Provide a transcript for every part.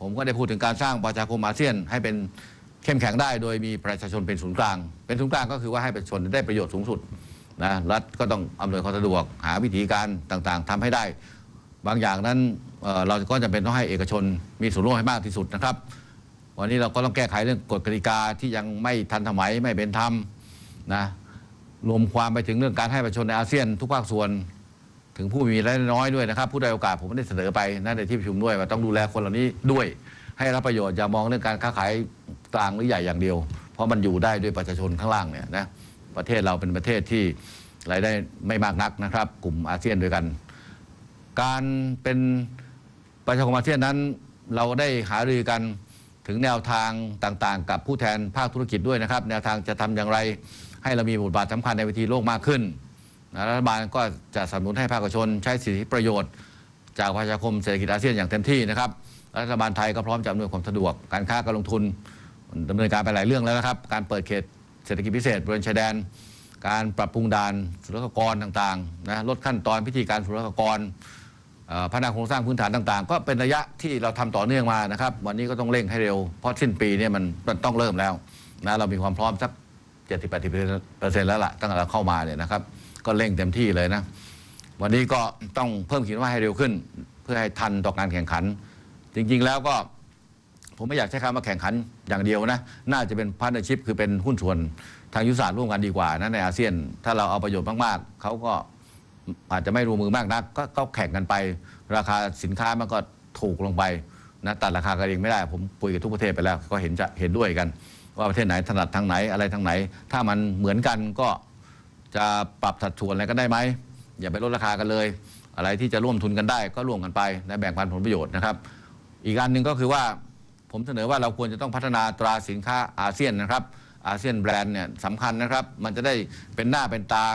ผมก็ได้พูดถึงการสร้างประชาคมอาเซียนให้เป็นเข้มแข็งได้โดยมีประชาชนเป็นศูนย์กลาง เป็นศูนย์กลางก็คือว่าให้ประชาชนได้ประโยชน์สูงสุดนะรัฐก็ต้องอำนวยความสะดวกหาวิธีการต่างๆทำให้ได้ บางอย่างนั้นเเราก็จะเป็นต้องให้เอกชนมีส่วนร่วมให้มากที่สุดนะครับ วันนี้เราก็ต้องแก้ไขเรื่องกฎกติกาที่ยังไม่ทันสมัยไม่เป็นธรรมนะรวมความไปถึงเรื่องการให้ประชาชนในอาเซียนทุกภาคส่วน ถึงผู้มีรายได้น้อยด้วยนะครับ ผู้ได้โอกาสผมไม่ได้เสนอไปนะในที่ประชุมด้วยว่าต้องดูแลคนเหล่านี้ด้วย ให้รับประโยชน์อย่ามองเรื่องการค้าขายกลางหรือใหญ่อย่างเดียว เพราะมันอยู่ได้ด้วยประชาชนข้างล่างเนี่ยนะประเทศเราเป็นประเทศที่รายได้ไม่มากนักนะครับ กลุ่มอาเซียนด้วยกัน การเป็นประชาคมอาเซียนนั้น เราได้หารือกันถึงแนวทางต่างๆ กับผู้แทนภาคธุรกิจด้วยนะครับ แนวทางจะทำอย่างไร ให้เรามีบทบาทสำคัญในเวทีโลกมากขึ้น รัฐบาลก็จะสนับสนุนให้ภาคเอกชน ใช้สิทธิประโยชน์ จากประชาคมเศรษฐกิจอาเซียนอย่างเต็มที่นะครับรัฐบาลไทยก็พร้อมจะอำนวยความสะดวกการค้าการลงทุนดำเนินการไปหลายเรื่องแล้วนะครับ การเปิดเขตเศรษฐกิจพิเศษบริเวณชายแดน การปรับปรุงด่านศุลกากรต่างๆนะลดขั้นตอนพิธีการศุลกากรพัฒนาโครงสร้างพื้นฐานต่างๆ ก็เป็นระยะที่เราทำต่อเนื่องมานะครับ วันนี้ก็ต้องเร่งให้เร็ว เพราะสิ้นปีเนี่ยมันต้องเริ่มแล้วนะเรามีความพร้อมสัก 70 80เปอร์เซ็นต์แล้วล่ะตั้งแต่เราเข้ามาเนี่ยนะครับ ก็เร่งเต็มที่เลยนะ วันนี้ก็ต้องเพิ่มขีดว่าให้เร็วขึ้น เพื่อให้ทันต่อการแข่งขัน จริงๆแล้วก็ผมไม่อยากใช้คำว่าแข่งขันอย่างเดียวนะ น่าจะเป็นพาร์ n เนอร์ชิพคือเป็นหุ้นส่วนทางยุทธศาสตร์ร่วมกันดีกว่านะในอาเซียน ถ้าเราเอาประโยชน์มากๆ เขาก็อาจจะไม่รวมมือมากนักก็ก็แข่งกันไป ราคาสินค้ามันก็ถูกลงไปนะตัดราคากันเองไม่ได้ ผมคุยกับทุกประเทศไปแล้ว ก็เห็นจะเห็นด้วยกัน ว่าประเทศไหนถนัดทางไหนอะไรทางไหน ถ้ามันเหมือนกันก็ จะปรับสัดส่วนอะไรก็ได้ไหมอย่าไปลดราคากันเลย อะไรที่จะร่วมทุนกันได้ก็ร่วมกันไปและแบ่งปันผลประโยชน์นะครับ อีกอันหนึ่งก็คือว่าผมเสนอว่าเราควรจะต้องพัฒนาตราสินค้าอาเซียนนะครับอาเซียนแบรนด์เนี่ยสำคัญนะครับ มันจะได้เป็นหน้าเป็นตา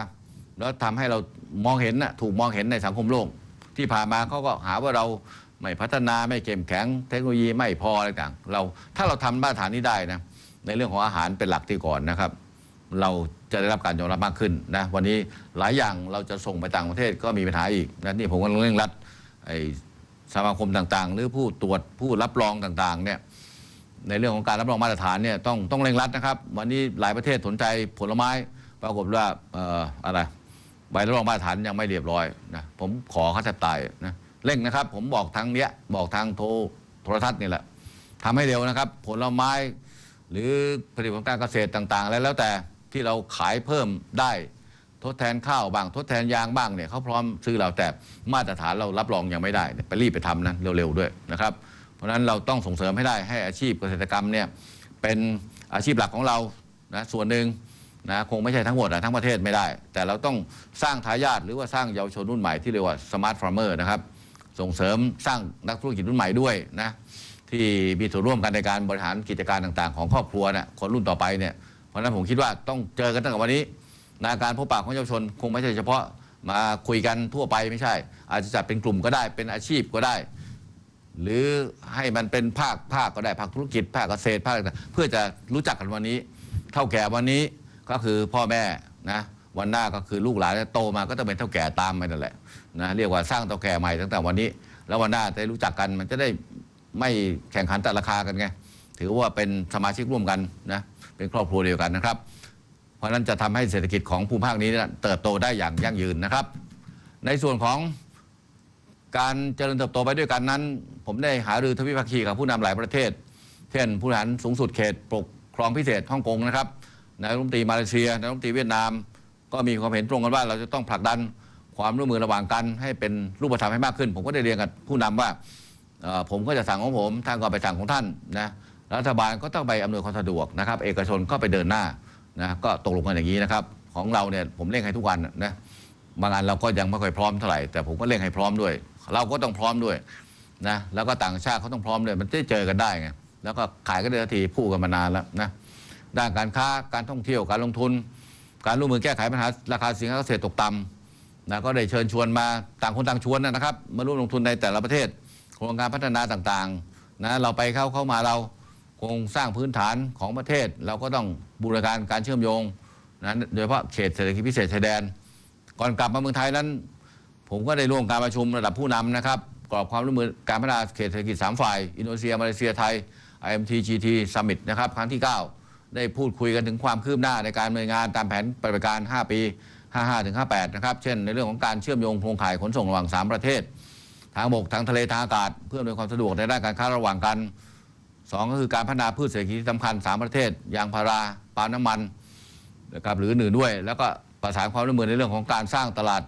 แล้วทำให้เรามองเห็นนะถูกมองเห็นในสังคมโลก ที่ผ่านมาเขาก็หาว่าเราไม่พัฒนาไม่เข้มแข็ง เทคโนโลยีไม่พออะไรต่างเราถ้าเราทำมาตรฐานนี้ได้นะในเรื่องของอาหารเป็นหลักที่ก่อนนะครับ เราจะได้รับการยอมรับมากขึ้นนะวันนี้หลายอย่างเราจะส่งไปต่างประเทศก็มีปัญหาอีกนะนี่ผมก็เร่งรัดไอ้สมาคมต่างๆ หรือผู้ตรวจผู้รับรองต่างๆเนี่ยในเรื่องของการรับรองมาตรฐานเนี่ยต้องต้องเร่งรัดนะครับ วันนี้หลายประเทศสนใจผลไม้ปรากฏว่าออะไรใบรับรองมาตรฐานยังไม่เรียบร้อยนะผมขอเขาแทบตายนะเร่งนะครับ ผมบอกทางเนี้ยบอกทางโทรโทรทัศน์นี่แหละทำให้เร็วนะครับ ผลไม้หรือผลิตภัณฑ์การเกษตรต่าง ๆ แล้วแต่ ที่เราขายเพิ่มได้ ทดแทนข้าวบ้าง ทดแทนยางบ้างเนี่ยเขาพร้อมซื้อเราแต่มาตรฐานเรารับรองยังไม่ได้เนี่ยไปรีบไปทำนะเร็วๆด้วยนะครับ เพราะฉะนั้นเราต้องส่งเสริมให้ได้ให้อาชีพเกษตรกรรมเนี่ยเป็นอาชีพหลักของเรานะส่วนหนึ่งนะคงไม่ใช่ทั้งหมดนะทั้งประเทศไม่ได้ แต่เราต้องสร้างทายาทหรือว่าสร้างเยาวชนรุ่นใหม่ที่เรียกว่าสมาร์ทฟาร์มเมอร์นะครับส่งเสริมสร้างนักธุรกิจรุ่นใหม่ด้วยนะที่มีส่วนร่วมกันในการบริหารกิจการต่างๆ ของครอบครัวนี่ยคนรุ่นต่อไปเนี่ย เพราะฉะนั้นผมคิดว่าต้องเจอกันตั้งแต่วันนี้ในาการพบปะของเยาวชนคงไม่ใช่เฉพาะมาคุยกันทั่วไปไม่ใช่ อาจจะจัดเป็นกลุ่มก็ได้เป็นอาชีพก็ได้ หรือให้มันเป็นภาคภาคก็ได้ภาคธุรกิจภาคเกษตรภาคเพื่อจะรู้จักกันวันนี้ เท่าแก่วันนี้ก็คือพ่อแม่นะวันหน้าก็คือลูกหลานโตมาก็ต้องเป็นเท่าแก่ตามไปนั่นแหละนะเรียกว่าสร้างเท่าแก่ใหม่ตั้งแต่วันนี้ แล้ววันหน้าจะได้รู้จักกันมันจะได้ไม่แข่งขันแต่ราคากันไง ถือว่าเป็นสมาชิกร่วมกันนะเป็นครอบครัวเดียวกันนะครับ เพราะนั้นจะทำให้เศรษฐกิจของภูมิภาคนี้เติบโตได้อย่างยั่งยืนนะครับ ในส่วนของการเจริญเติบโตไปด้วยกันนั้น ผมได้หารือทวิภาคีกับผู้นำหลายประเทศ เช่น ผู้บริหารสูงสุดเขตปกครองพิเศษฮ่องกงนะครับนายรัฐมนตรีมาเลเซียนายรัฐมนตรีเวียดนาม ก็มีความเห็นตรงกันว่าเราจะต้องผลักดันความร่วมมือระหว่างกันให้เป็นรูปธรรมให้มากขึ้น ผมก็ได้เรียนกับผู้นำว่าผมก็จะสั่งของผมท่านก็ไปสั่งของท่านนะ รัฐบาลก็ต้องไปอำนวยความสะดวกนะครับ เอกชนก็ไปเดินหน้านะก็ตกลงกันอย่างนี้นะครับ ของเราเนี่ยผมเร่งให้ทุกวันนะบางอันเราก็ยังไม่ค่อยพร้อมเท่าไหร่แต่ผมก็เร่งให้พร้อมด้วย เราก็ต้องพร้อมด้วยนะแล้วก็ต่างชาติเขาต้องพร้อมด้วยมันจะเจอกันได้ไงแล้วก็ขายกันได้ทันทีพูดกันมานานแล้วนะด้านการค้าการท่องเที่ยวการลงทุน การร่วมมือแก้ไขปัญหาราคาสินค้าเกษตรตกต่ำนะก็ได้เชิญชวนมาต่างคนต่างชวนนะครับ มาร่วมลงทุนในแต่ละประเทศโครงการพัฒนาต่างๆนะเราไปเข้าเข้ามาเรา ครงสร้างพื้นฐานของประเทศ เราก็ต้องบูรณาการการเชื่อมโยงนะโดยเฉพาะเขตเศรษฐกิจพิเศษชายแดน ก่อนกลับมาเมืองไทยนั้น ผมก็ได้ร่วมการประชุมระดับผู้นำนะครับกรอบความร่วมมือการพัฒนาเขตเศรษฐกิจ 3 ฝ่าย อินโดนีเซียมาเลเซียไทย IMT GT Summit นะครับครั้งที่ 9 ได้พูดคุยกันถึงความคืบหน้าในการดำเนินงานตามแผนปฏิบัติการ 5 ปี 55ถึง58 นะครับ เช่น ในเรื่องของการเชื่อมโยงโครงข่ายขนส่งระหว่าง 3 ประเทศ ทางบกทางทะเลทางอากาศ เพื่ออำนวยความสะดวกในด้านการค้าระหว่างกัน สองก็คือการพัฒนาพืชเศรษฐกิจที่สำคัญ 3 ประเทศ ยางพาราปาล์มน้ำมันนะครับหรืออื่นด้วย แล้วก็ประสานความร่วมมือในเรื่องของการสร้างตลาด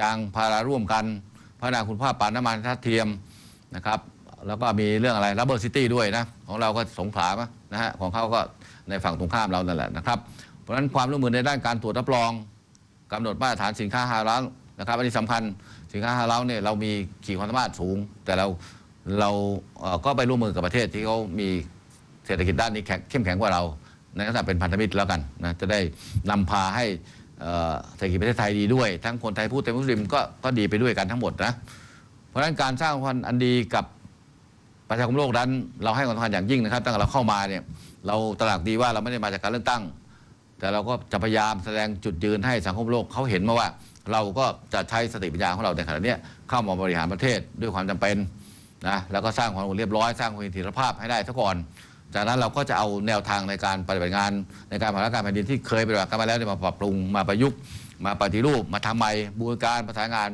ยางพาราร่วมกัน พัฒนาคุณภาพปาล์มน้ำมันทัดเทียมนะครับแล้วก็มีเรื่องอะไร Rubber City ด้วยนะของเราก็สงขลานะฮะของเขาก็ในฝั่งตรงข้ามเรานั่นแหละนะครับเพราะฉะนั้นความร่วมมือในด้านการตรวจรับรองกำหนดมาตรฐานสินค้าฮาลาลนะครับอันนี้สำคัญสินค้าฮาลาลเนี่ยเรามีขีดความสามารถสูง แต่เรา เราเก็ไปร่วมมือกับประเทศที่เขามีเศรษฐกิจด้านนี้แข็งเข้มแข็งกว่าเรา ในลักษณะเป็นพันธมิตรแล้วกันนะจะได้นำพาให้เศรษฐกิจประเทศไทยดีด้วย ทั้งคนไทยพูดไทยมุสลิมก็ก็ดีไปด้วยกันทั้งหมดนะเพราะฉะนั้นการสร้างพันธ์อันดีกับประชาคมโลกนั้น เราให้ความสำคัญอย่างยิ่งนะครับ ตั้งแต่เราเข้ามาเนี่ยเราตระหนักดีว่าเราไม่ได้มาจากการเลือกตั้ง แต่เราก็จะพยายามแสดงจุดยืนให้สังคมโลกเขาเห็นมาว่า เราก็จะใช้สติปัญญาของเราในขณะนี้เข้ามาบริหารประเทศด้วยความจำเป็น นะแล้วก็สร้างความเรียบร้อยสร้างความเสถียรภาพให้ได้ซะก่อน จากนั้นเราก็จะเอาแนวทางในการปฏิบัติงานในการบริหารการแผ่นดินที่เคยปฏิบัติกันมาแล้วมาปรับปรุงมาประยุกต์ มาปฏิรูปมาทำใหม่บูรณาการประสานงาน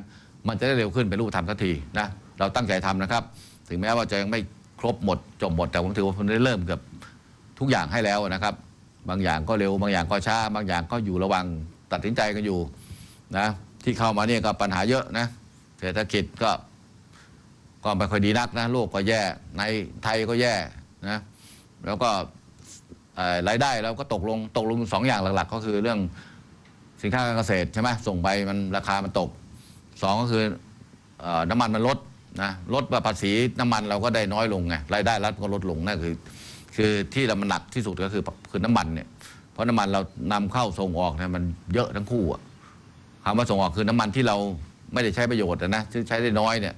มันจะได้เร็วขึ้นเป็นรูปธรรมสักทีนะเราตั้งใจทำนะครับ ถึงแม้ว่าจะยังไม่ครบหมดจบหมดแต่ผมถือว่าผมได้เริ่มเกือบทุกอย่างให้แล้วนะครับ บางอย่างก็เร็วบางอย่างก็ช้าบางอย่างก็อยู่ระว่างตัดสินใจกันอยู่นะที่เข้ามาเนี่ยก็ปัญหาเยอะนะเศรษฐกิจก็ ก็ไม่ค่อยดีนักนะโลกก็แย่ในไทยก็แย่นะแล้วก็รายได้เราก็ตกลงตกลงสองอย่างหลัก ๆ ก็คือเรื่องสินค้าการเกษตรใช่ไหมส่งไปมันราคามันตกสองก็คืออน้ำมันมันลดนะลดภาษีน้ำมันเราก็ได้น้อยลงไงรายได้รัฐก็ลดลงนั่นคือ คือที่เรามันหนักที่สุดก็คือคือน้ำมันเนี่ยเพราะน้ำมันเรานำเข้าส่งออกเนี่ยมันเยอะทั้งคู่อะคำว่าส่งออกคือน้ำมันที่เราไม่ได้ใช้ประโยชน์นะใช้ได้น้อยเนี่ย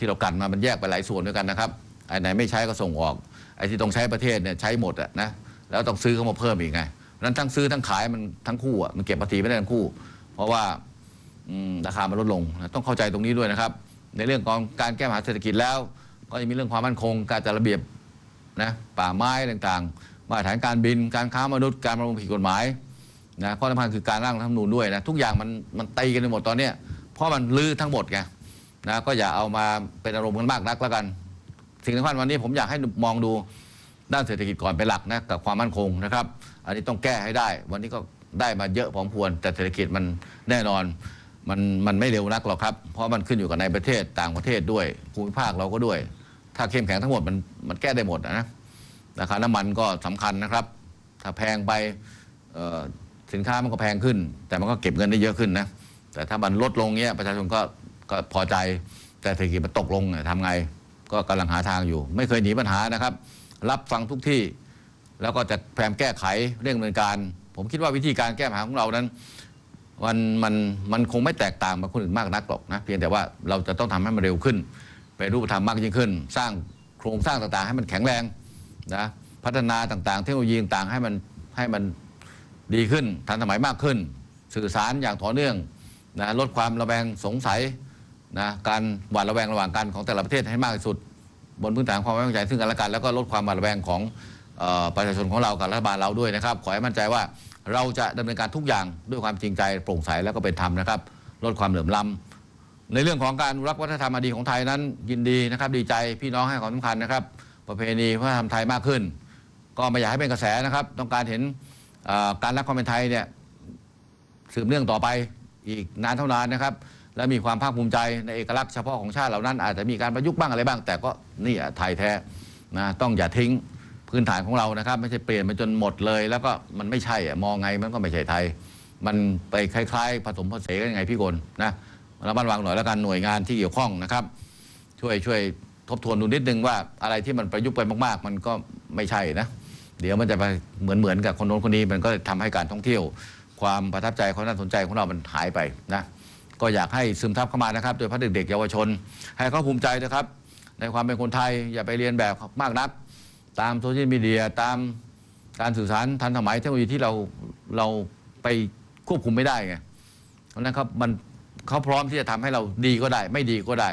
ที่เรากันมามันแยกไปหลายส่วนด้วยกันนะครับไอ้ไหนไม่ใช้ก็ส่งออกไอ้ที่ต้องใช้ประเทศเนี่ยใช้หมดอะนะแล้วต้องซื้อเข้ามาเพิ่มอีกไงเพราะฉะนั้นทั้งซื้อทั้งขายมันทั้งคู่อะมันเก็บภาษีไม่ได้ทั้งคู่ เพราะว่าราคามันลดลงต้องเข้าใจตรงนี้ด้วยนะครับ ในเรื่องของการแก้ปัญหาเศรษฐกิจแล้ว ก็จะมีเรื่องความมั่นคงการจัดระเบียบนะป่าไม้ต่างๆ มาตรฐานการบินการค้ามนุษย์การประมงผิดกฎหมายนะข้อสำคัญคือการร่างรัฐธรรมนูญด้วยนะทุกอย่างมันมันตีกันไปหมดตอนเนี้ยเพราะมันลื้อทั้งหมดไง นะก็อย่าเอามาเป็นอารมณ์กันมากนักแล้วกันสิ่งสำคัญวันนี้ผมอยากให้มองดูด้านเศรษฐกิจก่อนเป็นหลักนะกับความมั่นคงนะครับ อันนี้ต้องแก้ให้ได้ วันนี้ก็ได้มาเยอะพอสมควร แต่เศรษฐกิจมันแน่นอนมันมันไม่เร็วนักหรอกครับ เพราะมันขึ้นอยู่กับในประเทศต่างประเทศด้วยภูมิภาคเราก็ด้วย ถ้าเข้มแข็งทั้งหมดมันมันแก้ได้หมดนะราคาน้ำมันก็สำคัญนะครับ ถ้าแพงไปสินค้ามันก็แพงขึ้น แต่มันก็เก็บเงินได้เยอะขึ้นนะแต่ถ้ามันลดลงเงี้ยประชาชนก็ ก็พอใจแต่เศรษฐกิจมันตกลงเนี่ยทำไง ก็กำลังหาทางอยู่ ไม่เคยหนีปัญหานะครับ รับฟังทุกที่ แล้วก็จะพยายามแก้ไขเรื่องดำเนินการ ผมคิดว่าวิธีการแก้ปัญหาของเรานั้นมันมันมันคงไม่แตกต่างจากคนอื่นมากนักหรอกนะเพียงแต่ว่าเราจะต้องทำให้มันเร็วขึ้นเป็นรูปธรรมมากยิ่งขึ้น สร้างโครงสร้างต่างๆ ให้มันแข็งแรงนะพัฒนาต่างๆ เทคโนโลยีต่างๆให้มันให้มันดีขึ้นทันสมัยมากขึ้น สื่อสารอย่างต่อเนื่องนะลดความระแวงสงสัย นะการหวาดระแวงระหว่างกันของแต่ละประเทศให้มากที่สุด บนพื้นฐานความไว้วางใจซึ่งกันและกัน แล้วก็ลดความหวาดระแวงของออประชาชนของเรากับรัฐบาลเราด้วยนะครับ ขอให้มั่นใจว่าเราจะดำเนินการทุกอย่างด้วยความจริงใจโปร่งใสแล้วก็เป็นธรรมนะครับ ลดความเหลื่อมล้ำในเรื่องของการรักวัฒนธรรมอดีของไทยนั้นยินดีนะครับ ดีใจพี่น้องให้ความสำคัญนะครับ ประเพณีวัฒนธรรมไทยมากขึ้น ก็ไม่อยากให้เป็นกระแสนะครับ ต้องการเห็นการรักความเป็นไทยเนี่ยสืบเนื่องต่อไปอีกนานเท่านานนะครับ และมีความภาคภูมิใจในเอกลักษณ์เฉพาะของชาติเหล่านั้น อาจจะมีการประยุกต์บ้างอะไรบ้าง แต่ก็นี่ไทยแท้นะต้องอย่าทิ้งพื้นฐานของเรานะครับ ไม่ใช่เปลี่ยนไปจนหมดเลย แล้วก็มันไม่ใช่อะมองไงมันก็ไม่ใช่ไทย มันไปคล้ายๆ ผสมผสานกันยังไงพี่กลนะระมัดระวังหน่อยแล้วกันหน่วยงานที่เกี่ยวข้องนะครับ ช่วยช่วยทบทวนดูนิดนึงว่าอะไรที่มันประยุกต์ไปมากๆ มันก็ไม่ใช่นะเดี๋ยวมันจะไปเหมือนเหมือนกับคนโน้นคนนี้มันก็ทำให้การท่องเที่ยว ความประทับใจความน่าสนใจของเรามันหายไปนะ ก็อยากให้ซึมซับเข้ามานะครับ โดยพัฒเด็กเยาวชน ให้เขาภูมิใจนะครับ ในความเป็นคนไทยอย่าไปเรียนแบบมากนัก ตามโซเชียลมีเดียตามการสื่อสารทันสมัยเทคโนโลยีที่เราเราไปควบคุมไม่ได้ไงเพราะฉะนั้นครับมันเขาพร้อมที่จะทำให้เราดีก็ได้ ไม่ดีก็ได้